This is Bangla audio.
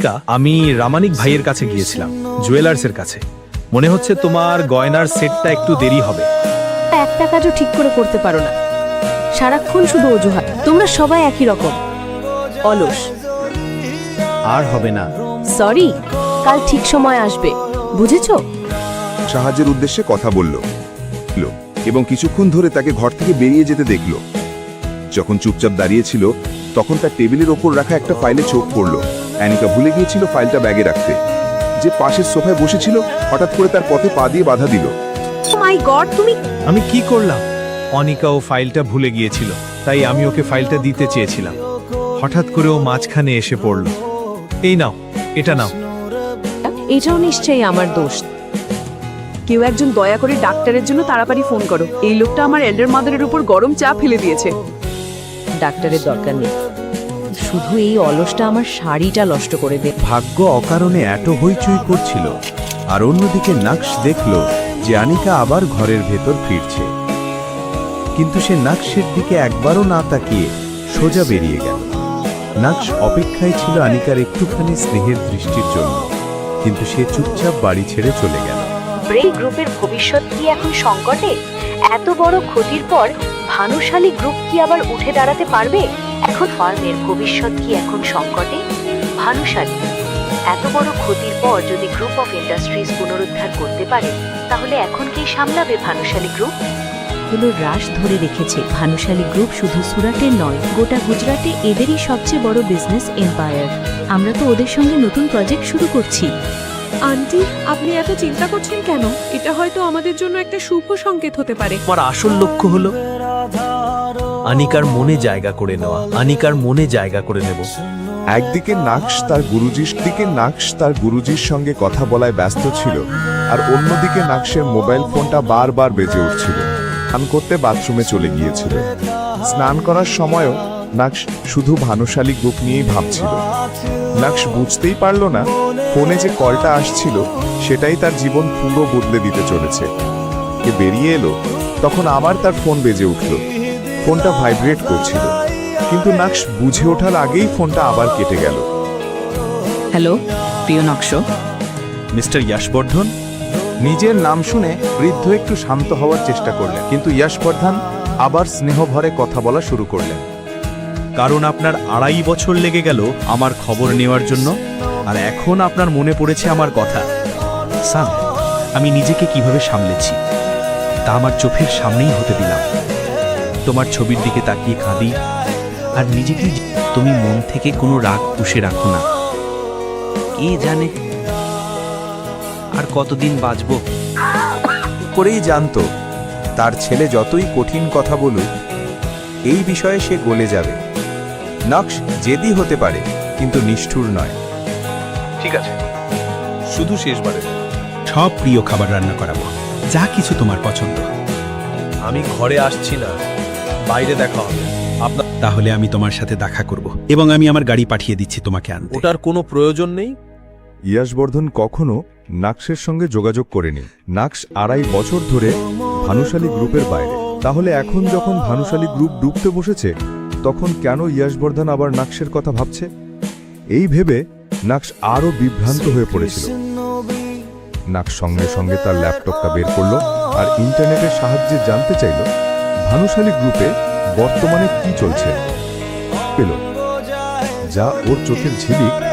অনিকা আমি রামানিক ভাইয়ের কাছে গিয়েছিলাম জুয়েলার্সের কাছে। মনে হচ্ছে তোমার গয়নার সেটটা একটু দেরি হবে। একটা কাজও ঠিক করে করতে পারো না। সারাক্ষণ শুধু অজুহাত। তোমরা সবাই একই রকম। অলস। আর হবে না। সরি কাল ঠিক সময় আসবে। বুঝেছ? সাহায্যের উদ্দেশ্যে কথা বলল। লো, এবং কিছুক্ষণ ধরে তাকে ঘর থেকে বেরিয়ে যেতে দেখল। যখন চুপচাপ দাঁড়িয়েছিল তখন তার টেবিলের ওপর রাখা একটা ফাইলে চোখ পড়ল। অ্যানিকা ভুলে গিয়েছিল ফাইলটা ব্যাগে রাখতে। যে পাশের সোফায় বসেছিল হঠাৎ করে তার পথে পা দিয়ে বাধা দিল। মাই গড তুমি আমি কি করলাম? অনিকা ও ফাইলটা ভুলে গিয়েছিল তাই আমি ওকে ফাইলটা দিতে চেয়েছিলাম। হঠাৎ করে ও মাঝখানে এসে পড়ল। এই নাও এটা নাও। এটাও নিশ্চয়ই আমার দোষ। কেউ একজন দয়া করে ডাক্তারের জন্য তাড়াতাড়ি ফোন করো। এই লোকটা আমার এল্ডার মাদারের উপর গরম চা ফেলে দিয়েছে। ডাক্তারের দরকার নেই। শুধু এই অলসটা আমার শাড়িটা নষ্ট করে দে। ভাগ্য অকারণে এত হইচই করছিল আর অন্যদিকে নাকশ দেখল যে আনিকা আবার ঘরের ভেতর ফিরছে। কিন্তু সে নাকশের দিকে একবারও না তাকিয়ে সোজা বেরিয়ে গেল। নাকশ অপেক্ষায় ছিল আনিকার একটুখানি স্নেহের দৃষ্টির জন্য কিন্তু সে চুপচাপ বাড়ি ছেড়ে চলে গেল। ব্রে গ্রুপের ভবিষ্যৎ কি এখন সংকটে? এত বড় ক্ষতির পর ভানুশালী গ্রুপ কি আবার উঠে দাঁড়াতে পারবে? এখন ফার্মের ভবিষ্যৎ কি এখন সংকটে? ভানুশালী এত বড় ক্ষতির পর যদি গ্রুপ অফ ইন্ডাস্ট্রিজ পুনরুদ্ধার করতে পারে তাহলে এখন কি সামলাবে ভানুশালী গ্রুপগুলো রাশ ধরে রেখেছে ভানুশালী গ্রুপ শুধু সুরাটের নয় গোটা গুজরাটে এদেরই সবচেয়ে বড় বিজনেস এম্পায়ার আমরা তো ওদের সঙ্গে নতুন প্রজেক্ট শুরু করছি। আন্টি আপনি এত চিন্তা করছেন কেন? এটা হয়তো আমাদের জন্য একটা শুভ সংকেত হতে পারে। আমার আসল লক্ষ্য হলো আনিকার মনে জায়গা করে নেওয়া, আনিকার মনে জায়গা করে নেব। একদিকে নাকশ তার গুরুজির দিকে নাকশ তার গুরুজির সঙ্গে কথা বলায় ব্যস্ত ছিল, আর অন্যদিকে নাকশের মোবাইল ফোনটা বারবার বেজে উঠছিল। স্নান করতে বাথরুমে চলে গিয়েছিল। স্নান করার সময়ও নাকশ শুধু ভানুশালী গ্রুপ নিয়েই ভাবছিল। নাকশ বুঝতেই পারল না, ফোনে যে কলটা আসছিল, সেটাই তার জীবন পুরো বদলে দিতে চলেছে। বেরিয়ে এলো, তখন আবার তার ফোন বেজে উঠল। ফোনটা ভাইব্রেট করছিল। কিন্তু নাকশ বুঝে ওঠার আগেই ফোনটা আবার কেটে গেল। হ্যালো প্রিয় নকশ। মিস্টার ইয়াশবর্ধন? নিজের নাম শুনে বৃদ্ধ একটু শান্ত হওয়ার চেষ্টা করলেন কিন্তু ইয়াশবর্ধন আবার স্নেহভরে কথা বলা শুরু করলেন। কারণ আপনার আড়াই বছর লেগে গেল আমার খবর নেওয়ার জন্য আর এখন আপনার মনে পড়েছে আমার কথা। সাম আমি নিজেকে কীভাবে সামলেছি তা আমার চোখের সামনেই হতে দিলাম। তোমার ছবির দিকে তাকিয়ে কাঁদি আর নিজেকে তুমি মন থেকে কোনো রাগ পুষে রাখো না। কে জানে? আর কতদিন বাঁচবো? করেই জানতো তার ছেলে যতই কঠিন কথা বলুক এই বিষয়ে সে গলে যাবে। নকশ জেদি হতে পারে কিন্তু নিষ্ঠুর নয়। ঠিক আছে শুধু শেষবারে সব প্রিয় খাবার রান্না করাবো। যা কিছু তোমার পছন্দ। আমি ঘরে আসছি না। বাইরে দেখা হবে। আপনার তাহলে আমি তোমার সাথে দেখা করব এবং আমি আমার গাড়ি পাঠিয়ে দিচ্ছি তোমাকে আনতে। ওটার কোনো প্রয়োজন নেই? ইয়াশবর্ধন কখনো নাক্সের সঙ্গে যোগাযোগ করেনি। নাক্স আড়াই বছর ধরে ভানুশালী গ্রুপের বাইরে। তাহলে এখন যখন ভানুশালী গ্রুপ ডুবতে বসেছে তখন কেন ইয়াশবর্ধন আবার নাক্সের কথা ভাবছে? এই ভেবে নাক্স আরও বিভ্রান্ত হয়ে পড়েছিল। নাকশ সঙ্গে সঙ্গে তার ল্যাপটপটা বের করল আর ইন্টারনেটের সাহায্যে জানতে চাইল ভানুশালী গ্রুপে বর্তমানে কি চলছে? পেল। যা ওর চোখের ঝিলিক